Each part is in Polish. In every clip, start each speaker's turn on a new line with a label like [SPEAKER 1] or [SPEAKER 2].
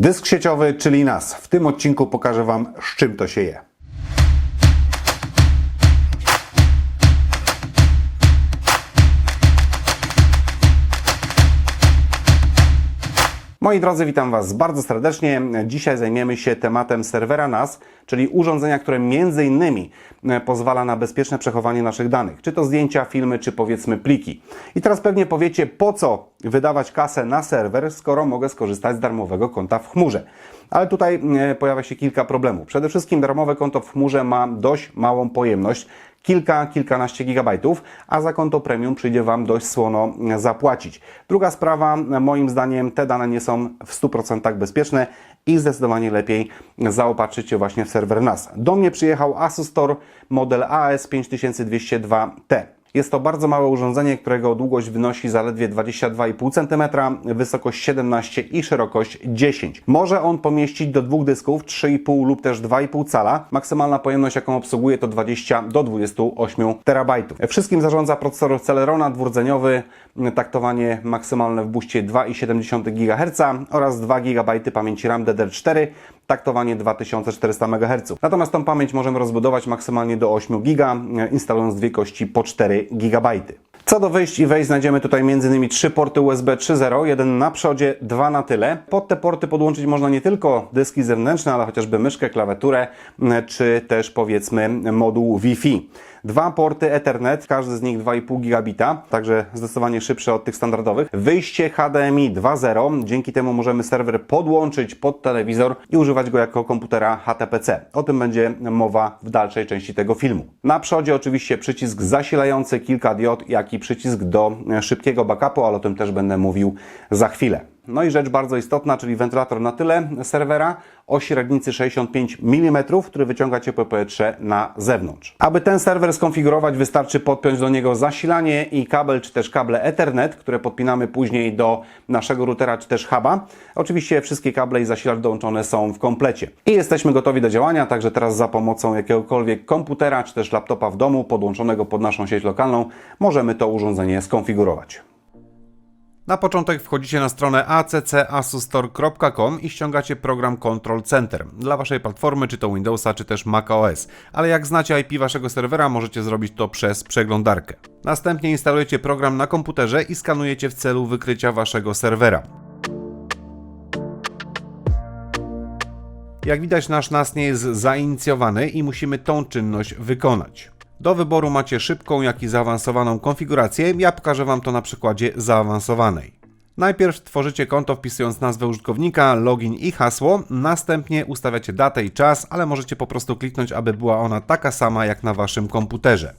[SPEAKER 1] Dysk sieciowy, czyli nas. W tym odcinku pokażę Wam, z czym to się je. Moi drodzy, witam Was bardzo serdecznie. Dzisiaj zajmiemy się tematem serwera NAS, czyli urządzenia, które między innymi e, pozwala na bezpieczne przechowanie naszych danych, czy to zdjęcia, filmy, czy powiedzmy pliki. I teraz pewnie powiecie, po co wydawać kasę na serwer, skoro mogę skorzystać z darmowego konta w chmurze. Ale tutaj e, pojawia się kilka problemów. Przede wszystkim darmowe konto w chmurze ma dość małą pojemność, kilka, kilkanaście gigabajtów, a za konto premium przyjdzie Wam dość słono zapłacić. Druga sprawa, moim zdaniem te dane nie są w 100% bezpieczne i zdecydowanie lepiej zaopatrzyć się właśnie w serwer NAS. Do mnie przyjechał Asus Tor model AS5202T. Jest to bardzo małe urządzenie, którego długość wynosi zaledwie 22,5 cm, wysokość 17 i szerokość 10. Może on pomieścić do dwóch dysków 3,5 lub też 2,5 cala. Maksymalna pojemność, jaką obsługuje to 20 do 28 terabajtów. Wszystkim zarządza procesor Celerona dwurdzeniowy, taktowanie maksymalne w buście 2,7 GHz oraz 2 GB pamięci RAM DDR4 taktowanie 2400 MHz. Natomiast tą pamięć możemy rozbudować maksymalnie do 8 GB, instalując dwie kości po 4 GB. Co do wyjść i wejść znajdziemy tutaj m.in. trzy porty USB 3.0, jeden na przodzie, dwa na tyle. Pod te porty podłączyć można nie tylko dyski zewnętrzne, ale chociażby myszkę, klawiaturę, czy też powiedzmy moduł Wi-Fi. Dwa porty Ethernet, każdy z nich 2,5 gigabita, także zdecydowanie szybsze od tych standardowych. Wyjście HDMI 2.0, dzięki temu możemy serwer podłączyć pod telewizor i używać go jako komputera HTPC. O tym będzie mowa w dalszej części tego filmu. Na przodzie oczywiście przycisk zasilający, kilka diod, jak i przycisk do szybkiego backupu, ale o tym też będę mówił za chwilę. No i rzecz bardzo istotna, czyli wentylator na tyle serwera o średnicy 65 mm, który wyciąga ciepłe powietrze na zewnątrz. Aby ten serwer skonfigurować, wystarczy podpiąć do niego zasilanie i kabel, czy też kable Ethernet, które podpinamy później do naszego routera, czy też huba. Oczywiście wszystkie kable i zasilacz dołączone są w komplecie. I jesteśmy gotowi do działania, także teraz za pomocą jakiegokolwiek komputera, czy też laptopa w domu, podłączonego pod naszą sieć lokalną, możemy to urządzenie skonfigurować. Na początek wchodzicie na stronę accasustore.com i ściągacie program Control Center dla waszej platformy, czy to Windowsa, czy też macOS. Ale jak znacie IP waszego serwera, możecie zrobić to przez przeglądarkę. Następnie instalujecie program na komputerze i skanujecie w celu wykrycia waszego serwera. Jak widać, nasz NAS nie jest zainicjowany i musimy tą czynność wykonać. Do wyboru macie szybką, jak i zaawansowaną konfigurację. Ja pokażę Wam to na przykładzie zaawansowanej. Najpierw tworzycie konto wpisując nazwę użytkownika, login i hasło, następnie ustawiacie datę i czas, ale możecie po prostu kliknąć, aby była ona taka sama jak na Waszym komputerze.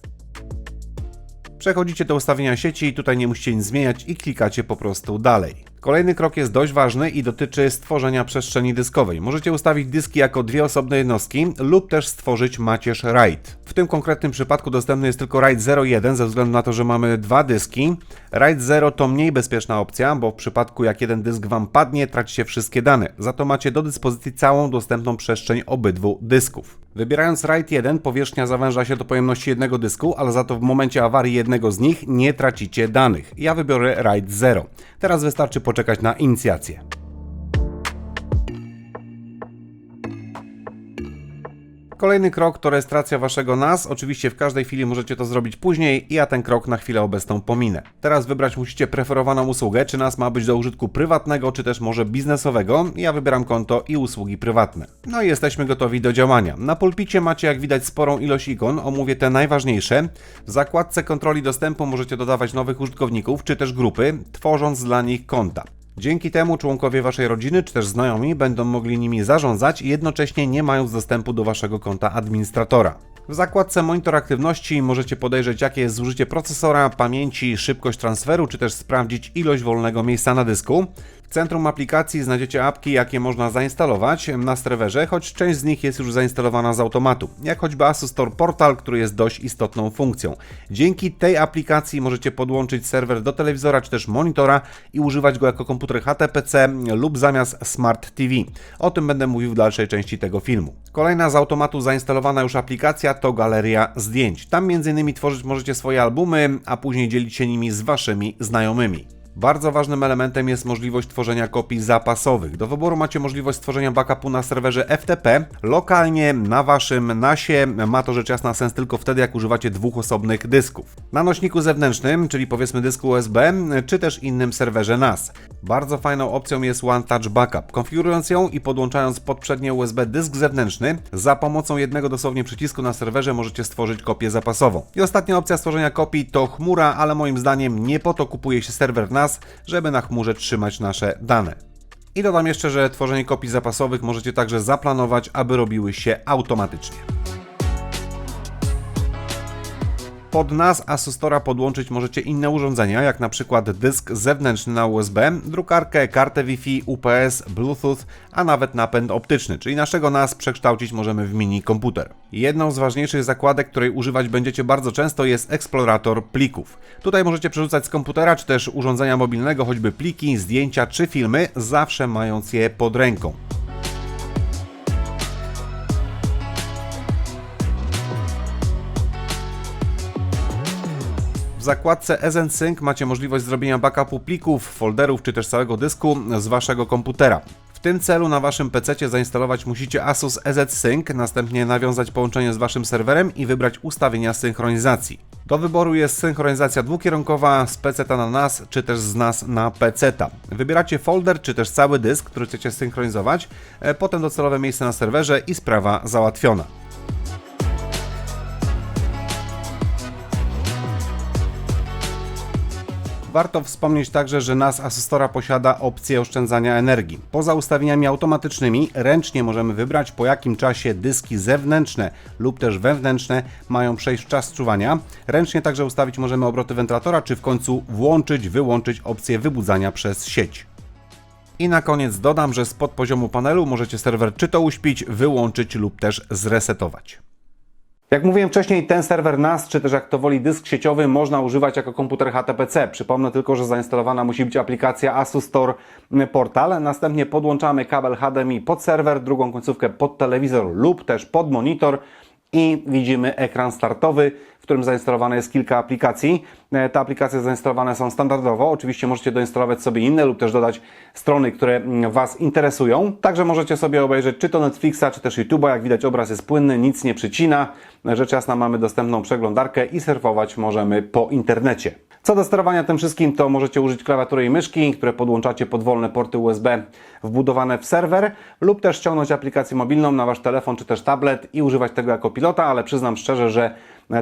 [SPEAKER 1] Przechodzicie do ustawienia sieci tutaj nie musicie nic zmieniać i klikacie po prostu dalej. Kolejny krok jest dość ważny i dotyczy stworzenia przestrzeni dyskowej. Możecie ustawić dyski jako dwie osobne jednostki lub też stworzyć macierz RAID. W tym konkretnym przypadku dostępny jest tylko RAID 01 ze względu na to, że mamy dwa dyski. RAID 0 to mniej bezpieczna opcja, bo w przypadku jak jeden dysk Wam padnie, tracicie wszystkie dane. Za to macie do dyspozycji całą dostępną przestrzeń obydwu dysków. Wybierając RAID 1 powierzchnia zawęża się do pojemności jednego dysku, ale za to w momencie awarii jednego z nich nie tracicie danych. Ja wybiorę RAID 0. Teraz wystarczy poczekać na inicjację. Kolejny krok to rejestracja waszego NAS. Oczywiście w każdej chwili możecie to zrobić później ja ten krok na chwilę obecną pominę. Teraz wybrać musicie preferowaną usługę, czy NAS ma być do użytku prywatnego, czy też może biznesowego. Ja wybieram konto i usługi prywatne. No i jesteśmy gotowi do działania. Na pulpicie macie jak widać sporą ilość ikon, omówię te najważniejsze. W zakładce kontroli dostępu możecie dodawać nowych użytkowników, czy też grupy, tworząc dla nich konta. Dzięki temu członkowie waszej rodziny czy też znajomi będą mogli nimi zarządzać jednocześnie nie mając dostępu do waszego konta administratora. W zakładce Monitor aktywności możecie podejrzeć, jakie jest zużycie procesora, pamięci, szybkość transferu, czy też sprawdzić ilość wolnego miejsca na dysku. W centrum aplikacji znajdziecie apki, jakie można zainstalować na serwerze, choć część z nich jest już zainstalowana z automatu, jak choćby Asus Store Portal, który jest dość istotną funkcją. Dzięki tej aplikacji możecie podłączyć serwer do telewizora czy też monitora i używać go jako komputer HTPC lub zamiast Smart TV. O tym będę mówił w dalszej części tego filmu. Kolejna z automatu zainstalowana już aplikacja to galeria zdjęć. Tam m.in. tworzyć możecie swoje albumy, a później dzielić się nimi z waszymi znajomymi. Bardzo ważnym elementem jest możliwość tworzenia kopii zapasowych. Do wyboru macie możliwość stworzenia backupu na serwerze FTP, lokalnie na waszym NASie. Ma to rzecz jasna sens tylko wtedy, jak używacie dwóch osobnych dysków. Na nośniku zewnętrznym, czyli powiedzmy dysku USB, czy też innym serwerze NAS. Bardzo fajną opcją jest One Touch Backup. Konfigurując ją i podłączając pod przednie USB dysk zewnętrzny, za pomocą jednego dosłownie przycisku na serwerze możecie stworzyć kopię zapasową. I ostatnia opcja stworzenia kopii to chmura, ale moim zdaniem nie po to kupuje się serwer NAS, żeby na chmurze trzymać nasze dane. I dodam jeszcze, że tworzenie kopii zapasowych możecie także zaplanować, aby robiły się automatycznie. Pod NAS Asustora podłączyć możecie inne urządzenia, jak na przykład dysk zewnętrzny na USB, drukarkę, kartę Wi-Fi, UPS, Bluetooth, a nawet napęd optyczny, czyli naszego NAS przekształcić możemy w mini komputer. Jedną z ważniejszych zakładek, której używać będziecie bardzo często jest eksplorator plików. Tutaj możecie przerzucać z komputera czy też urządzenia mobilnego choćby pliki, zdjęcia czy filmy, zawsze mając je pod ręką. W zakładce EzenSync macie możliwość zrobienia backupu plików, folderów czy też całego dysku z waszego komputera. W tym celu na waszym PC zainstalować musicie Asus EZ Sync, następnie nawiązać połączenie z waszym serwerem i wybrać ustawienia synchronizacji. Do wyboru jest synchronizacja dwukierunkowa z PC na NAS czy też z NAS na PC. Wybieracie folder czy też cały dysk, który chcecie synchronizować, e, potem docelowe miejsce na serwerze i sprawa załatwiona. Warto wspomnieć także, że NAS Asystora posiada opcję oszczędzania energii. Poza ustawieniami automatycznymi ręcznie możemy wybrać po jakim czasie dyski zewnętrzne lub też wewnętrzne mają przejść w czas czuwania. Ręcznie także ustawić możemy obroty wentylatora, czy w końcu włączyć, wyłączyć opcję wybudzania przez sieć. I na koniec dodam, że spod poziomu panelu możecie serwer czy to uśpić, wyłączyć lub też zresetować. Jak mówiłem wcześniej, ten serwer NAS, czy też jak to woli dysk sieciowy, można używać jako komputer HTPC. Przypomnę tylko, że zainstalowana musi być aplikacja Asus Store Portal. Następnie podłączamy kabel HDMI pod serwer, drugą końcówkę pod telewizor lub też pod monitor i widzimy ekran startowy, w którym zainstalowane jest kilka aplikacji. E, te aplikacje zainstalowane są standardowo. Oczywiście możecie doinstalować sobie inne lub też dodać strony, które mm, Was interesują. Także możecie sobie obejrzeć czy to Netflixa, czy też YouTube'a. Jak widać obraz jest płynny, nic nie przycina. Rzecz jasna mamy dostępną przeglądarkę i surfować możemy po internecie. Co do sterowania tym wszystkim, to możecie użyć klawiatury i myszki, które podłączacie pod wolne porty USB wbudowane w serwer, lub też ściągnąć aplikację mobilną na Wasz telefon czy też tablet i używać tego jako pilota, ale przyznam szczerze, że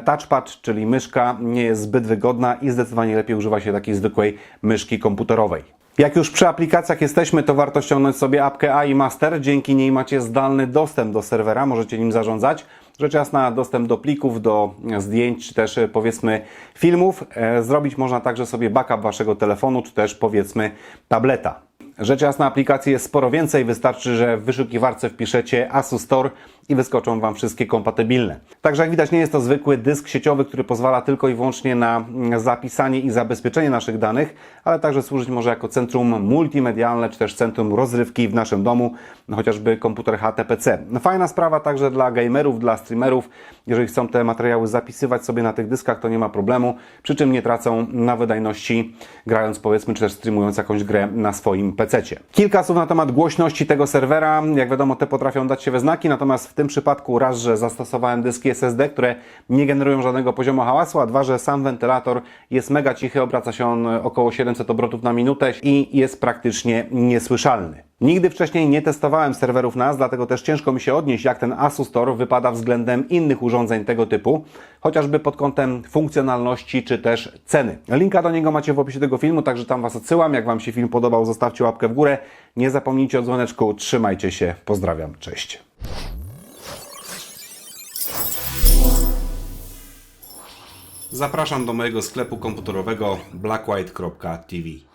[SPEAKER 1] touchpad, czyli myszka, nie jest zbyt wygodna i zdecydowanie lepiej używa się takiej zwykłej myszki komputerowej. Jak już przy aplikacjach jesteśmy, to warto ściągnąć sobie apkę AI Master. Dzięki niej macie zdalny dostęp do serwera, możecie nim zarządzać. Rzecz jasna, dostęp do plików, do zdjęć, czy też powiedzmy filmów. E, zrobić można także sobie backup waszego telefonu, czy też powiedzmy tableta. Rzecz jasna, aplikacji jest sporo więcej. Wystarczy, że w wyszukiwarce wpiszecie Asus Store i wyskoczą Wam wszystkie kompatybilne. Także jak widać, nie jest to zwykły dysk sieciowy, który pozwala tylko i wyłącznie na zapisanie i zabezpieczenie naszych danych, ale także służyć może jako centrum multimedialne, czy też centrum rozrywki w naszym domu, no chociażby komputer HTPC. No fajna sprawa także dla gamerów, dla streamerów. Jeżeli chcą te materiały zapisywać sobie na tych dyskach, to nie ma problemu, przy czym nie tracą na wydajności, grając powiedzmy, czy też streamując jakąś grę na swoim PC. Kilka słów na temat głośności tego serwera. Jak wiadomo, te potrafią dać się we znaki, natomiast w tym przypadku raz, że zastosowałem dyski SSD, które nie generują żadnego poziomu hałasu, a dwa, że sam wentylator jest mega cichy, obraca się on około 700 obrotów na minutę i jest praktycznie niesłyszalny. Nigdy wcześniej nie testowałem serwerów NAS, dlatego też ciężko mi się odnieść, jak ten Asus Store wypada względem innych urządzeń tego typu, chociażby pod kątem funkcjonalności czy też ceny. Linka do niego macie w opisie tego filmu, także tam Was odsyłam. Jak Wam się film podobał, zostawcie łapkę w górę. Nie zapomnijcie o dzwoneczku. Trzymajcie się. Pozdrawiam. Cześć. Zapraszam do mojego sklepu komputerowego blackwhite.tv.